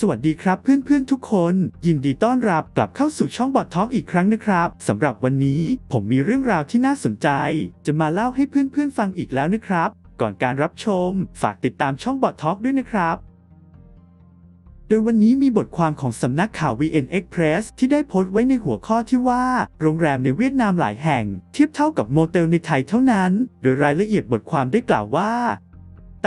สวัสดีครับเพื่อนๆทุกคน ยินดีต้อนรับกลับเข้าสู่ช่องบอดท็อกอีกครั้งนะครับสำหรับวันนี้ผมมีเรื่องราวที่น่าสนใจ จะมาเล่าให้เพื่อนๆฟังอีกแล้วนะครับ ก่อนการรับชม ฝากติดตามช่องบอดท็อกด้วยนะครับโดยวันนี้มีบทความของสำนักข่าว VN Express ที่ได้โพสต์ไว้ในหัวข้อที่ว่า โรงแรมในเวียดนามหลายแห่ง เทียบเท่ากับโมเตลในไทยเท่านั้น โดยรายละเอียดบทความได้กล่าวว่า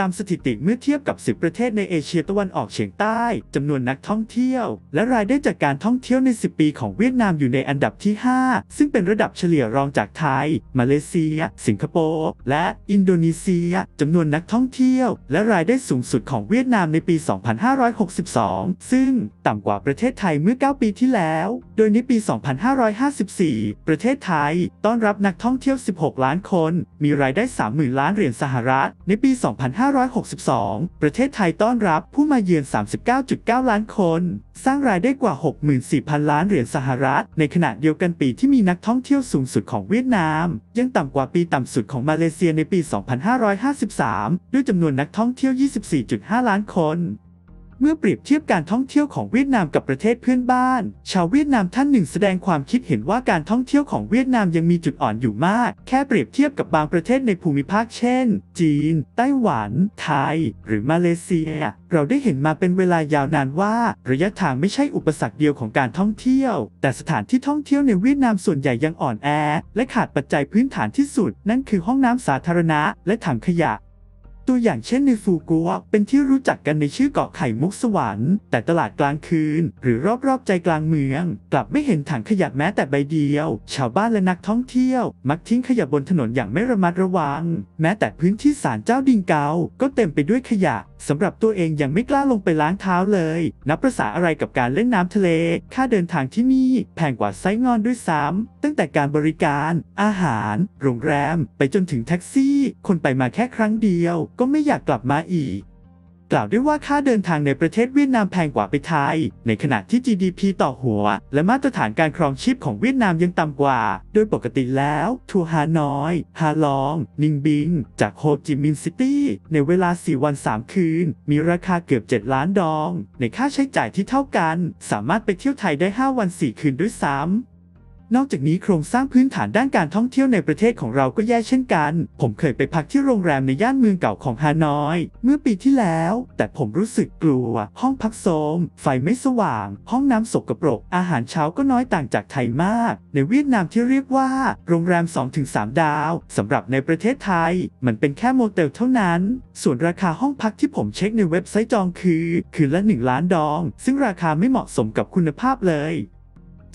ตามสถิติเมื่อเทียบกับ 10 ประเทศในเอเชียตะวันออกเฉียงใต้จำนวนนักท่องเที่ยว และรายได้จากการท่องเที่ยวใน 10 ปีของเวียดนามอยู่ในอันดับที่ 5 ซึ่งเป็นระดับเฉลี่ยรองจากไทย มาเลเซีย สิงคโปร์ และอินโดนีเซียจำนวนนักท่องเที่ยว และรายได้สูงสุดของเวียดนามในปี 2562 ซึ่งต่ำกว่าประเทศไทยเมื่อ 9 ปีที่แล้ว โดยในปี 2554 ประเทศไทย ต้อนรับนักท่องเที่ยว 16 ล้านคน มีรายได้ 30,000 ล้านเหรียญสหรัฐ ในปี 25 2562 ประเทศไทยต้อนรับผู้มาเยือน 39.9 ล้านคน สร้างรายได้กว่า 64,000 ล้านเหรียญสหรัฐ ในขณะเดียวกันปีที่มีนักท่องเที่ยวสูงสุดของเวียดนาม ยังต่ำกว่าปีต่ำสุดของมาเลเซียในปี 2553 ด้วยจำนวนนักท่องเที่ยว 24.5 ล้านคน เมื่อเปรียบเทียบการท่องเที่ยวของเวียดนามกับประเทศเพื่อนบ้าน ชาวเวียดนามท่านหนึ่งแสดงความคิดเห็นว่าการท่องเที่ยวของเวียดนามยังมีจุดอ่อนอยู่มาก แค่เปรียบเทียบกับบางประเทศในภูมิภาคเช่น จีน ไต้หวัน ไทย หรือมาเลเซีย เราได้เห็นมาเป็นเวลายาวนานว่า ระยะทางไม่ใช่อุปสรรคเดียวของการท่องเที่ยว แต่สถานที่ท่องเที่ยวในเวียดนามส่วนใหญ่ยังอ่อนแอ และขาดปัจจัยพื้นฐานที่สุด นั่นคือห้องน้ำสาธารณะ และถังขยะ ตัวอย่างเช่นในฟูกัวเป็นที่รู้จักกันในชื่อเกาะไข่มุกสวรรค์ แต่ตลาดกลางคืน หรือรอบๆใจกลางเมือง กลับไม่เห็นถังขยะแม้แต่ใบเดียว ชาวบ้านและนักท่องเที่ยว มักทิ้งขยะบนถนนอย่างไม่ระมัดระวัง แม้แต่พื้นที่ศาลเจ้าดิงเกา ก็เต็มไปด้วยขยะสำหรับตัวเองยังไม่กล้าลงไปล้างเท้าเลย นับประษาอะไรกับการเล่นน้ำทะเล ค่าเดินทางที่นี่แพงกว่าไซงอนด้วยซ้ำ ตั้งแต่การบริการ อาหาร โรงแรม ไปจนถึงแท็กซี่ คนไปมาแค่ครั้งเดียวก็ไม่อยากกลับมาอีก กล่าวด้วยว่าค่าเดินทางในประเทศเวียดนามแพงกว่าไปไทย ในขณะที่ GDP ต่อหัว และมาตรฐานการครองชีพของเวียดนามยังต่ำกว่า โดยปกติแล้วทัวร์ฮานอย ฮาลอง นิงบิง จากโฮจิมินห์ซิตี้ในเวลา 4 วัน 3 คืน มีราคาเกือบ 7 ล้านดอง ในค่าใช้จ่ายที่เท่ากัน สามารถไปเที่ยวไทยได้ 5 วัน 4 คืนด้วยซ้ำ นอกจากนี้โครงสร้างพื้นฐานด้านการท่องเที่ยวในประเทศของเราก็แย่เช่นกัน ผมเคยไปพักที่โรงแรมในย่านเมืองเก่าของฮานอย เมื่อปีที่แล้ว แต่ผมรู้สึกกลัว ห้องพักโทรมไฟไม่สว่าง ห้องน้ำสกปรก อาหารเช้าก็น้อยต่างจากไทยมาก ในเวียดนามที่เรียกว่า โรงแรม 2-3 ดาวสำหรับในประเทศไทย มันเป็นแค่โมเตลเท่านั้น ส่วนราคาห้องพักที่ผมเช็คในเว็บไซต์จองคือ คืนละ 1 ล้านดอง ซึ่งราคาไม่เหมาะสมกับคุณภาพเลย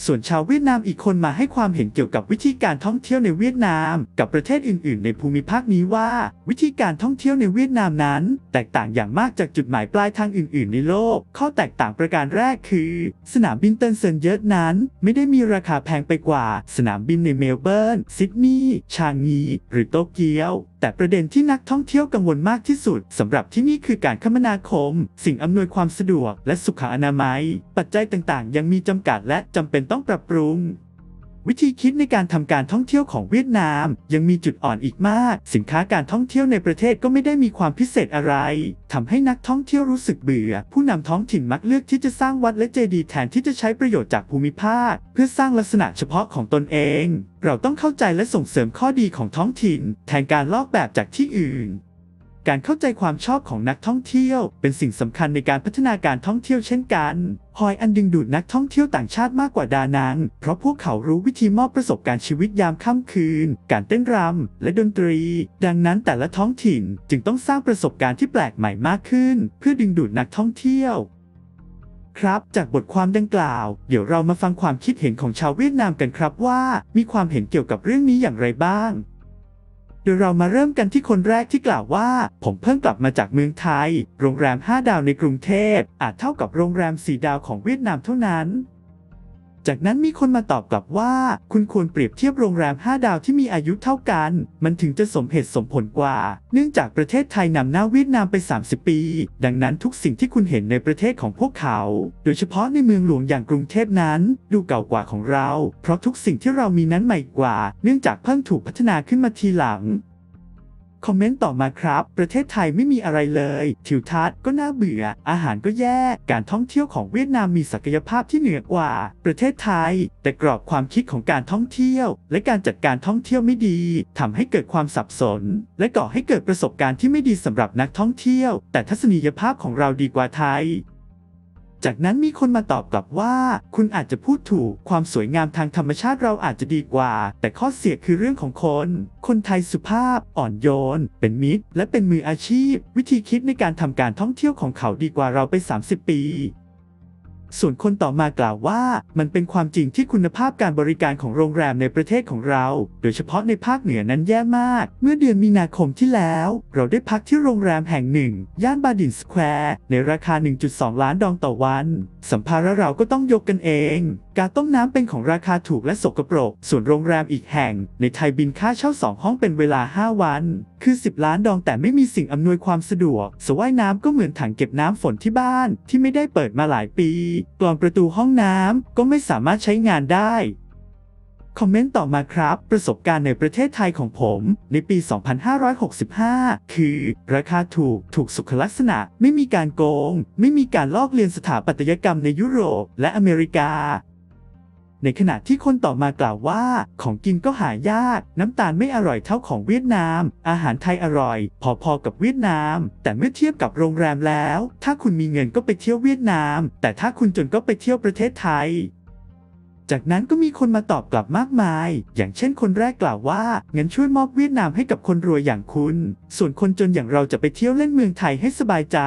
ส่วนชาวเวียดนามอีกคนมาให้ความเห็นเกี่ยวกับวิธีการท่องเที่ยวในเวียดนาม กับประเทศอื่น ๆ ในภูมิภาคนี้ว่า วิธีการท่องเที่ยวในเวียดนามนั้น แตกต่างอย่างมากจากจุดหมายปลายทางอื่น ๆ ในโลก ข้อแตกต่างประการแรกคือ สนามบินเตินเซินเยิร์ตนั้น ไม่ได้มีราคาแพงไปกว่า สนามบินในเมลเบิร์นซิดนีย์ชางงี หรือโตเกียวแต่ประเด็นที่นักท่องเที่ยวกังวลมากที่สุดสำหรับที่นี่คือการคมนาคม สิ่งอำนวยความสะดวกและสุขอนามัย ปัจจัยต่างๆ ยังมีจำกัดและจำเป็นต้อง้องปรับปรุง วิธีคิดในการทำการท่องเที่ยวของเวียดนาม ยังมีจุดอ่อนอีกมาก สินค้าการท่องเที่ยวในประเทศก็ไม่ได้มีความพิเศษอะไรทำให้นักท่องเที่ยวรู้สึกเบื่อ ผู้นำท้องถิ่นมักเลือกที่จะสร้างวัดและเจดีย์แทนที่จะใช้ประโยชน์จากภูมิภาค เพื่อสร้างลักษณะเฉพาะของตนเอง เราต้องเข้าใจและส่งเสริมข้อดีของท้องถิ่น แทนการลอกแบบจากที่อื่น การเข้าใจความชอบของนักท่องเที่ยว เป็นสิ่งสำคัญในการพัฒนาการท่องเที่ยวเช่นกันฮอยอันดึงดูดนักท่องเที่ยวต่างชาติมากกว่าดานัง เพราะพวกเขารู้วิธีมอบประสบการณ์ชีวิตยามค่ำคืน การเต้นรำและดนตรี ดังนั้นแต่ละท้องถิ่นจึงต้องสร้างประสบการณ์ที่แปลกใหม่มากขึ้น เพื่อดึงดูดนักท่องเที่ยวครับ จากบทความดังกล่าว เดี๋ยวเรามาฟังความคิดเห็นของชาวเวียดนามกันครับว่า มีความเห็นเกี่ยวกับเรื่องนี้อย่างไรบ้าง โดยเรามาเริ่มกันที่คนแรกที่กล่าวว่า ผมเพิ่งกลับมาจากเมืองไทย โรงแรม 5 ดาวในกรุงเทพอาจเท่ากับโรงแรม 4 ดาวของเวียดนามเท่านั้น จากนั้นมีคนมาตอบกลับว่า คุณควรเปรียบเทียบโรงแรม 5 ดาวที่มีอายุเท่ากัน มันถึงจะสมเหตุสมผลกว่า เนื่องจากประเทศไทยนำหน้าเวียดนามไป 30 ปี ดังนั้นทุกสิ่งที่คุณเห็นในประเทศของพวกเขา โดยเฉพาะในเมืองหลวงอย่างกรุงเทพนั้น ดูเก่ากว่าของเรา เพราะทุกสิ่งที่เรามีนั้นใหม่กว่า เนื่องจากเพิ่งถูกพัฒนาขึ้นมาทีหลัง คอมเมนต์ต่อมาครับ ประเทศไทยไม่มีอะไรเลย ทิวทัศน์ก็น่าเบื่อ อาหารก็แย่ การท่องเที่ยวของเวียดนามมีศักยภาพที่เหนือกว่า ประเทศไทย แต่กรอบความคิดของการท่องเที่ยว และการจัดการท่องเที่ยวไม่ดีทำให้เกิดความสับสน และก่อให้เกิดประสบการณ์ที่ไม่ดีสำหรับนักท่องเที่ยว แต่ทัศนียภาพของเราดีกว่าไทย จากนั้นมีคนมาตอบกลับว่า คุณอาจจะพูดถูก ความสวยงามทางธรรมชาติเราอาจจะดีกว่า แต่ข้อเสียคือเรื่องของคน คนไทยสุภาพ อ่อนโยน เป็นมิตร และเป็นมืออาชีพ วิธีคิดในการทำการท่องเที่ยวของเขาดีกว่าเราไป 30 ปี ส่วนคนต่อมากล่าวว่า มันเป็นความจริงที่คุณภาพการบริการของโรงแรมในประเทศของเรา โดยเฉพาะในภาคเหนือนั้นแย่มาก เมื่อเดือนมีนาคมที่แล้ว เราได้พักที่โรงแรมแห่งหนึ่ง ย่านบาดินสแควร์ในราคา 1.2 ล้านดองต่อวัน สัมภาระเราก็ต้องยกกันเอง การต้มน้ำเป็นของราคาถูกและสกปรก ส่วนโรงแรมอีกแห่ง ในไทยบินค่าเช่า 2 ห้องเป็นเวลา 5 วัน คือ 10 ล้านดองแต่ไม่มีสิ่งอำนวยความสะดวก สว่ายน้ำก็เหมือนถังเก็บน้ำฝนที่บ้าน ที่ไม่ได้เปิดมาหลายปีกรอนประตูห้องน้ำก็ไม่สามารถใช้งานได้คอมเมนต์ต่อมาครับ ประสบการณ์ในประเทศไทยของผม ในปี 2565 คือ ราคาถูกถูกสุขลักษณะ ไม่มีการโกง ไม่มีการลอกเลียนสถาปัตยกรรมในยุโรปและอเมริกา ในขณะที่คนต่อมากล่าวว่า ของกินก็หายาก น้ำตาลไม่อร่อยเท่าของเวียดนาม อาหารไทยอร่อย พอๆกับเวียดนาม แต่เมื่อเทียบกับโรงแรมแล้ว ถ้าคุณมีเงินก็ไปเที่ยวเวียดนาม แต่ถ้าคุณจนก็ไปเที่ยวประเทศไทยจากนั้นก็มีคนมาตอบกลับมากมาย อย่างเช่นคนแรกกล่าวว่า งั้นช่วยมอบเวียดนามให้กับคนรวยอย่างคุณ ส่วนคนจนอย่างเราจะไปเที่ยวเล่นเมืองไทยให้สบายใจ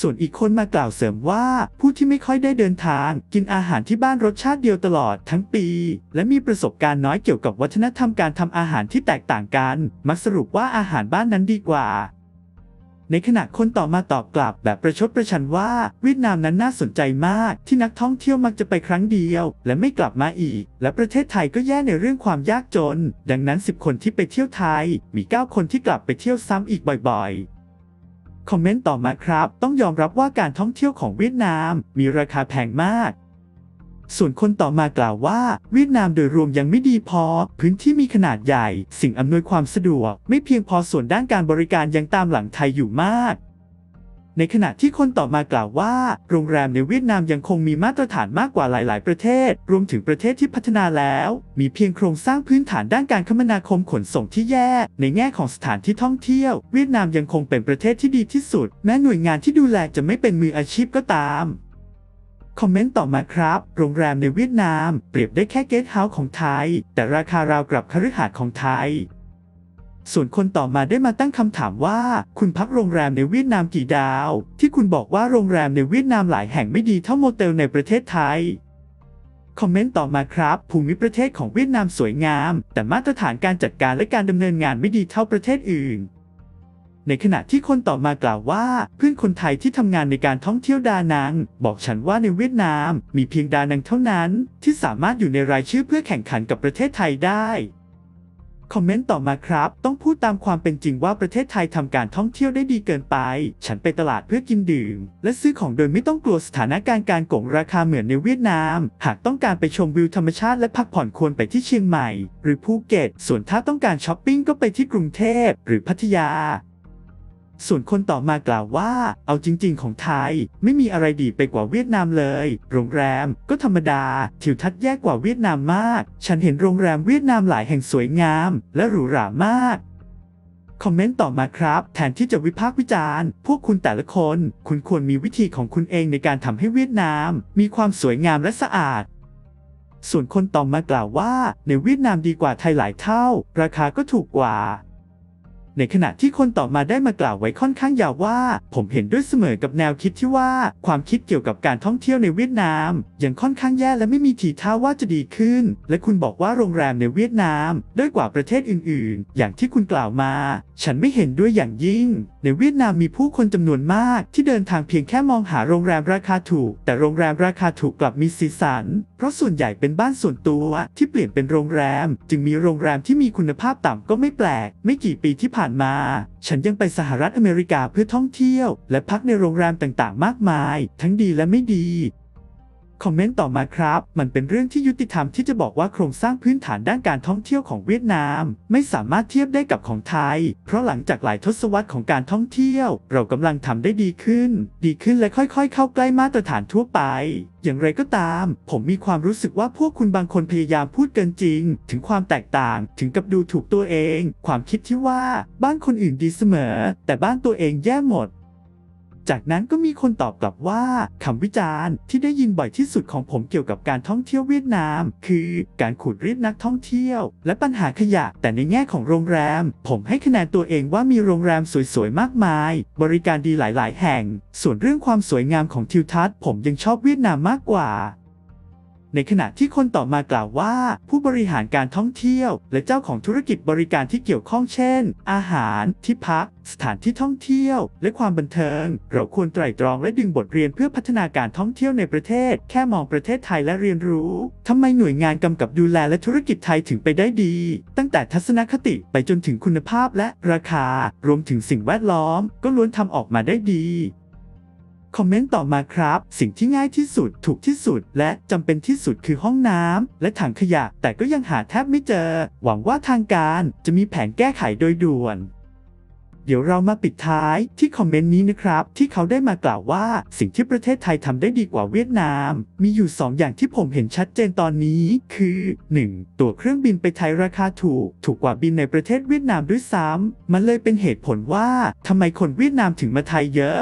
ส่วนอีกคนมากล่าวเสริมว่า ผู้ที่ไม่ค่อยได้เดินทาง กินอาหารที่บ้านรสชาติเดียวตลอดทั้งปี และมีประสบการณ์น้อยเกี่ยวกับวัฒนธรรมการทำอาหารที่แตกต่างกัน มักสรุปว่าอาหารบ้านนั้นดีกว่าในขณะคนต่อมาตอบกลับแบบประชดประชันว่า เวียดนามนั้นน่าสนใจมาก ที่นักท่องเที่ยวมักจะไปครั้งเดียว และไม่กลับมาอีก และประเทศไทยก็แย่ในเรื่องความยากจน ดังนั้น 10 คนที่ไปเที่ยวไทย มี 9 คนที่กลับไปเที่ยวซ้ำอีกบ่อย ๆ คอมเมนต์ต่อมาครับ ต้องยอมรับว่าการท่องเที่ยวของเวียดนาม มีราคาแพงมาก ส่วนคนต่อมากล่าวว่า เวียดนามโดยรวมยังไม่ดีพอ พื้นที่มีขนาดใหญ่ สิ่งอำนวยความสะดวก ไม่เพียงพอส่วนด้านการบริการยังตามหลังไทยอยู่มาก ในขณะที่คนต่อมากล่าวว่า โรงแรมในเวียดนามยังคงมีมาตรฐานมากกว่าหลาย ๆ ประเทศ รวมถึงประเทศที่พัฒนาแล้ว มีเพียงโครงสร้างพื้นฐานด้านการคมนาคมขนส่งที่แย่ ในแง่ของสถานที่ท่องเที่ยว เวียดนามยังคงเป็นประเทศที่ดีที่สุด แม้หน่วยงานที่ดูแลจะไม่เป็นมืออาชีพก็ตามคอมเมนต์ต่อมาครับ โรงแรมในเวียดนาม เปรียบได้แค่เกสต์เฮาส์ของไทย แต่ราคาราวกับคฤหาสน์ของไทย ส่วนคนต่อมาได้มาตั้งคำถามว่า คุณพักโรงแรมในเวียดนามกี่ดาว ที่คุณบอกว่าโรงแรมในเวียดนามหลายแห่งไม่ดีเท่าโมเตลในประเทศไทยคอมเมนต์ต่อมาครับ ภูมิประเทศของเวียดนามสวยงาม แต่มาตรฐานการจัดการและการดำเนินงานไม่ดีเท่าประเทศอื่น ในขณะที่คนต่อมากล่าวว่า เพื่อนคนไทยที่ทำงานในการท่องเที่ยวดานัง บอกฉันว่าในเวียดนาม มีเพียงดานังเท่านั้น ที่สามารถอยู่ในรายชื่อเพื่อแข่งขันกับประเทศไทยได้ คอมเมนต์ต่อมาครับ ต้องพูดตามความเป็นจริงว่าประเทศไทยทำการท่องเที่ยวได้ดีเกินไป ฉันไปตลาดเพื่อกินดื่ม และซื้อของโดยไม่ต้องกลัวสถานการณ์การโกงราคาเหมือนในเวียดนาม หากต้องการไปชมวิวธรรมชาติและพักผ่อนควรไปที่เชียงใหม่ หรือภูเก็ต ส่วนถ้าต้องการช้อปปิ้งก็ไปที่กรุงเทพหรือพัทยา ส่วนคนต่อมากล่าวว่า เอาจริง ๆ ของไทย ไม่มีอะไรดีไปกว่าเวียดนามเลย โรงแรมก็ธรรมดา ทิวทัศน์แย่กว่าเวียดนามมาก ฉันเห็นโรงแรมเวียดนามหลายแห่งสวยงาม และหรูหรามากคอมเมนต์ต่อมาครับ แทนที่จะวิพากษ์วิจารณ์ พวกคุณแต่ละคน คุณควรมีวิธีของคุณเองในการทำให้เวียดนาม มีความสวยงามและสะอาด ส่วนคนต่อมากล่าวว่า ในเวียดนามดีกว่าไทยหลายเท่า ราคาก็ถูกกว่า ในขณะที่คนต่อมาได้มากล่าวไว้ค่อนข้างยาวว่า ผมเห็นด้วยเสมอกับแนวคิดที่ว่า ความคิดเกี่ยวกับการท่องเที่ยวในเวียดนามยังค่อนข้างแย่และไม่มีทีท่าว่าจะดีขึ้น และคุณบอกว่าโรงแรมในเวียดนามด้อยกว่าประเทศอื่น ๆ อย่างที่คุณกล่าวมา ฉันไม่เห็นด้วยอย่างยิ่ง ในเวียดนามมีผู้คนจำนวนมาก ที่เดินทางเพียงแค่มองหาโรงแรมราคาถูก แต่โรงแรมราคาถูกกลับมีสีสัน ราะส่วนใหญ่เป็นบ้านส่วนตัวที่เปลี่ยนเป็นโรงแรม จึงมีโรงแรมที่มีคุณภาพต่ำก็ไม่แปลก ไม่กี่ปีที่ผ่านมา ฉันยังไปสหรัฐอเมริกาเพื่อท่องเที่ยว และพักในโรงแรมต่างๆ มากมาย ทั้งดีและไม่ดี คอมเมนต์ต่อมาครับ มันเป็นเรื่องที่ยุติธรรมที่จะบอกว่าโครงสร้างพื้นฐานด้านการท่องเที่ยวของเวียดนาม ไม่สามารถเทียบได้กับของไทย เพราะหลังจากหลายทศวรรษของการท่องเที่ยว เรากำลังทำได้ดีขึ้น ดีขึ้นและค่อย ๆ เข้าใกล้มาตรฐานทั่วไป อย่างไรก็ตาม ผมมีความรู้สึกว่าพวกคุณบางคนพยายามพูดเกินจริง ถึงความแตกต่าง ถึงกับดูถูกตัวเอง ความคิดที่ว่า บ้านคนอื่นดีเสมอ แต่บ้านตัวเองแย่หมด จากนั้นก็มีคนตอบกลับว่าคำวิจารณ์ที่ได้ยินบ่อยที่สุดของผมเกี่ยวกับการท่องเที่ยวเวียดนาม คือการขูดรีดนักท่องเที่ยว และปัญหาขยะ แต่ในแง่ของโรงแรม ผมให้คะแนนตัวเองว่ามีโรงแรมสวยๆมากมาย บริการดีหลายๆ แห่ง ส่วนเรื่องความสวยงามของทิวทัศน์ผมยังชอบเวียดนามมากกว่า ในขณะที่คนต่อมากล่าวว่า ผู้บริหารการท่องเที่ยว และเจ้าของธุรกิจบริการที่เกี่ยวข้องเช่น อาหาร ที่พัก สถานที่ท่องเที่ยว และความบันเทิง เราควรไตร่ตรองและดึงบทเรียนเพื่อพัฒนาการท่องเที่ยวในประเทศ แค่มองประเทศไทยและเรียนรู้ทำไมหน่วยงานกำกับดูแลและธุรกิจไทยถึงไปได้ดี ตั้งแต่ทัศนคติไปจนถึงคุณภาพและราคา รวมถึงสิ่งแวดล้อม ก็ล้วนทำออกมาได้ดี คอมเมนต์ต่อมาครับ สิ่งที่ง่ายที่สุดถูกที่สุด และจำเป็นที่สุดคือห้องน้ำและถังขยะ แต่ก็ยังหาแทบไม่เจอ หวังว่าทางการจะมีแผนแก้ไขโดยด่วน เดี๋ยวเรามาปิดท้ายที่คอมเมนต์นี้นะครับ ที่เขาได้มากล่าวว่าสิ่งที่ประเทศไทยทำได้ดีกว่าเวียดนาม มีอยู่ 2 อย่างที่ผมเห็นชัดเจนตอนนี้ คือ 1. ตั๋วเครื่องบินไปไทยราคาถูก ถูกกว่าบินในประเทศเวียดนามด้วยซ้ำมันเลยเป็นเหตุผลว่าทำไมคนเวียดนามถึงมาไทยเยอะ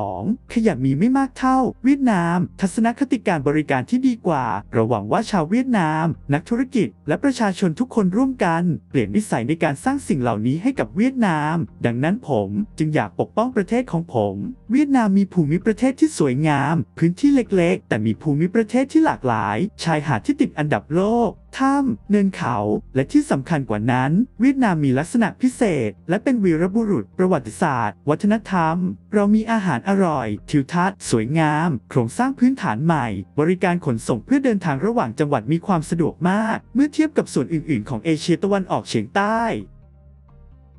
2. ขยะมีไม่มากเท่า เวียดนาม ทัศนคติการบริการที่ดีกว่าราหวังว่าชาวเวียดนาม นักธุรกิจ และประชาชนทุกคนร่วมกัน เปลี่ยนนิสัยในการสร้างสิ่งเหล่านี้ให้กับเวียดนาม ดังนั้นผมจึงอยากปกป้องประเทศของผม เวียดนามมีภูมิประเทศที่สวยงาม พื้นที่เล็กๆ แต่มีภูมิประเทศที่หลากหลาย ชายหาดที่ติดอันดับโลกถ้ำเนินเขา และที่สำคัญกว่านั้น เวียดนามมีลักษณะพิเศษ และเป็นวีรบุรุษประวัติศาสตร์ วัฒนธรรม เรามีอาหารอร่อย ทิวทัศน์ สวยงาม โครงสร้างพื้นฐานใหม่ บริการขนส่งเพื่อเดินทางระหว่างจังหวัดมีความสะดวกมาก เมื่อเทียบกับส่วนอื่น ๆ ของเอเชียตะวันออกเฉียงใต้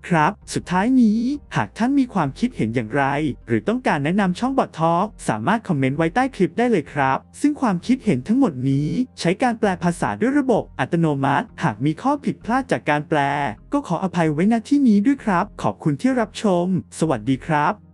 ครับ สุดท้ายนี้ หากท่านมีความคิดเห็นอย่างไร หรือต้องการแนะนำช่องบอททอกสามารถคอมเมนต์ไว้ใต้คลิปได้เลยครับ ซึ่งความคิดเห็นทั้งหมดนี้ ใช้การแปลภาษาด้วยระบบอัตโนมัติ หากมีข้อผิดพลาดจากการแปล ก็ขออภัยไว้ณที่นี้ด้วยครับ ขอบคุณที่รับชม สวัสดีครับ